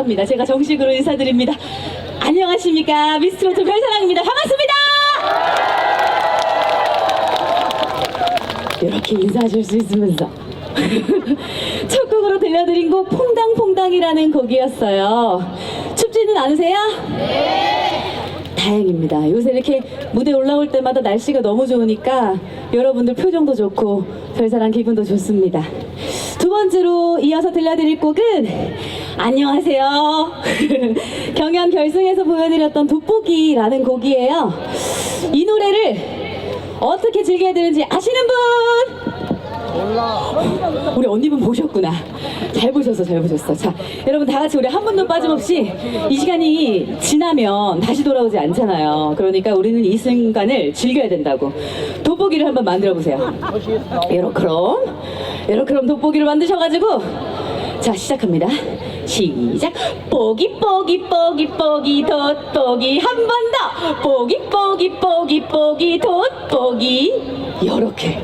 인사를 나눠볼까 합니다. 제가 정식으로 인사드립니다. 안녕하십니까. 미스트로트 별사랑입니다. 반갑습니다! 이렇게 인사하실 수 있으면서. 첫 곡으로 들려드린 곡 퐁당퐁당이라는 곡이었어요. 춥지는 않으세요? 다행입니다. 요새 이렇게 무대 올라올 때마다 날씨가 너무 좋으니까 여러분들 표정도 좋고 별사랑 기분도 좋습니다. 두 번째로 이어서 들려드릴 곡은 안녕하세요. 경연 결승에서 보여드렸던 돋보기라는 곡이에요. 이 노래를 어떻게 즐겨야 되는지 아시는 분? 우리 언니분 보셨구나. 잘 보셨어, 잘 보셨어. 자, 여러분 다 같이 우리 한 분도 빠짐없이 이 시간이 지나면 다시 돌아오지 않잖아요. 그러니까 우리는 이 순간을 즐겨야 된다고. 돋보기를 한번 만들어 보세요. 요렇게럼, 요렇게럼 돋보기를 만드셔가지고 자, 시작합니다. 시작. 뽀기 뽀기 뽀기 뽀기 돋보기 한 번 더. 뽀기 뽀기 뽀기 뽀기 돋보기. 요렇게.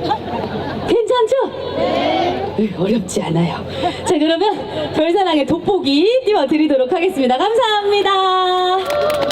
괜찮죠? 네. 어렵지 않아요. 자, 그러면 별사랑의 돋보기 띄워드리도록 하겠습니다. 감사합니다.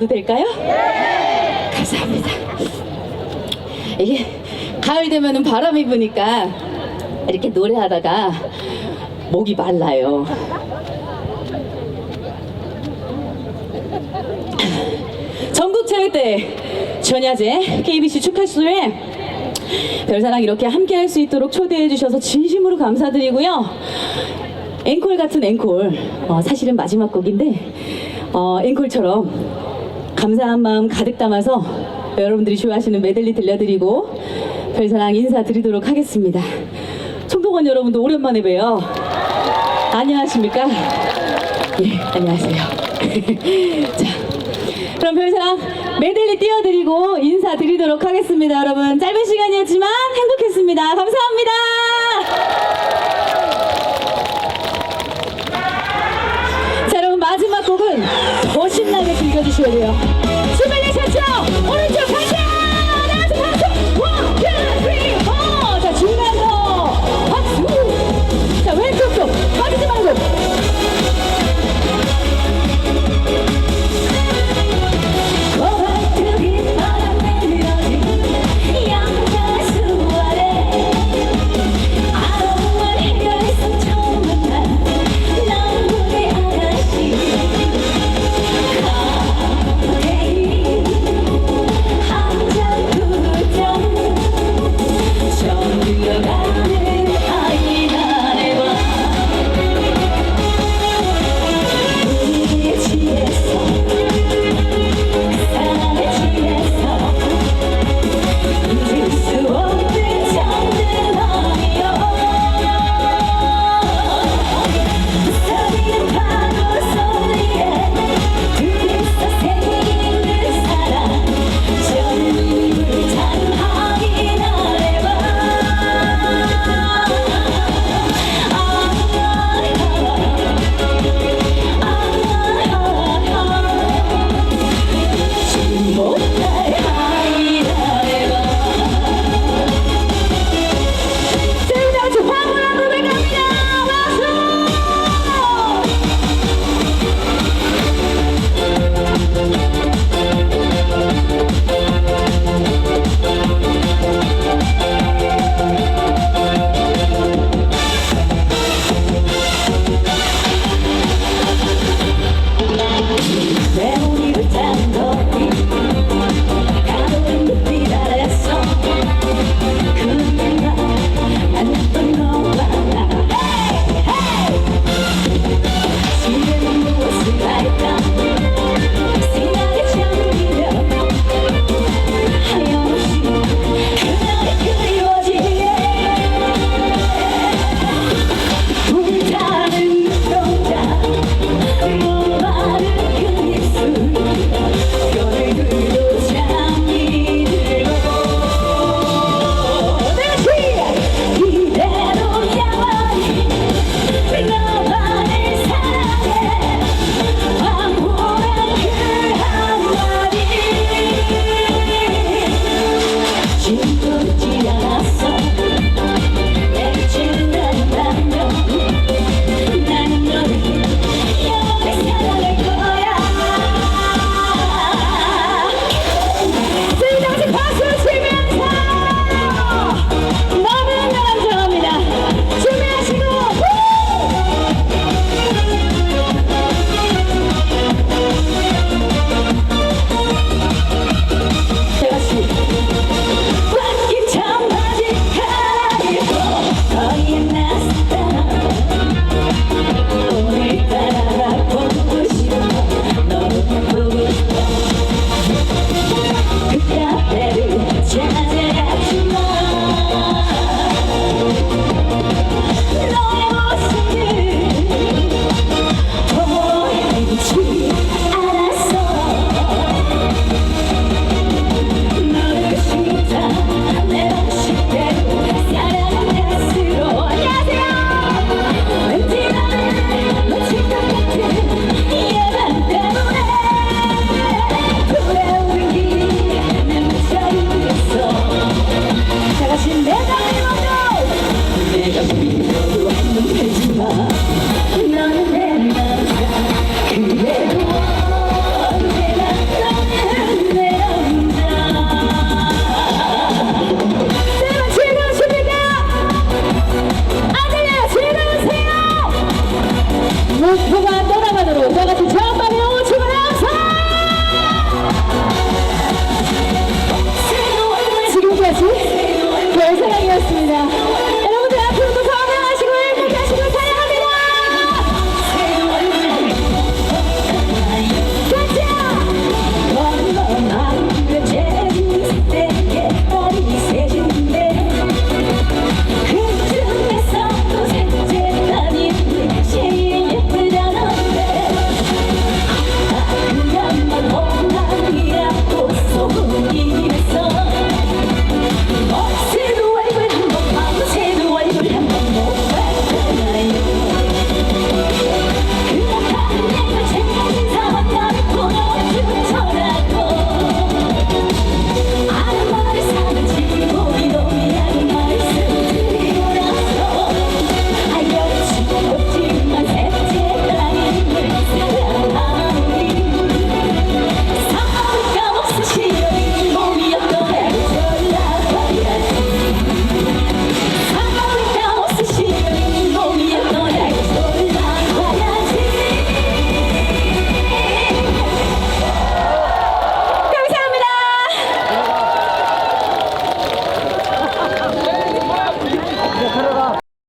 먹어도 될까요? 감사합니다. 이게 가을 되면은 바람이 부니까 이렇게 노래하다가 목이 말라요. 전국체육대회 전야제 KBC 축하수에 별사랑 이렇게 함께 할 수 있도록 초대해 주셔서 진심으로 감사드리고요. 앵콜 같은 앵콜 어, 사실은 마지막 곡인데 어, 앵콜처럼 감사한 마음 가득 담아서 여러분들이 좋아하시는 메들리 들려드리고 별사랑 인사드리도록 하겠습니다. 총동원 여러분도 오랜만에 봬요. 안녕하십니까? 예, 안녕하세요. 자, 그럼 별사랑 메들리 띄워드리고 인사드리도록 하겠습니다. 여러분 짧은 시간이었지만 행복했습니다. 감사합니다. 더 신나게 즐겨주셔야 돼요 준비되셨죠? 오른쪽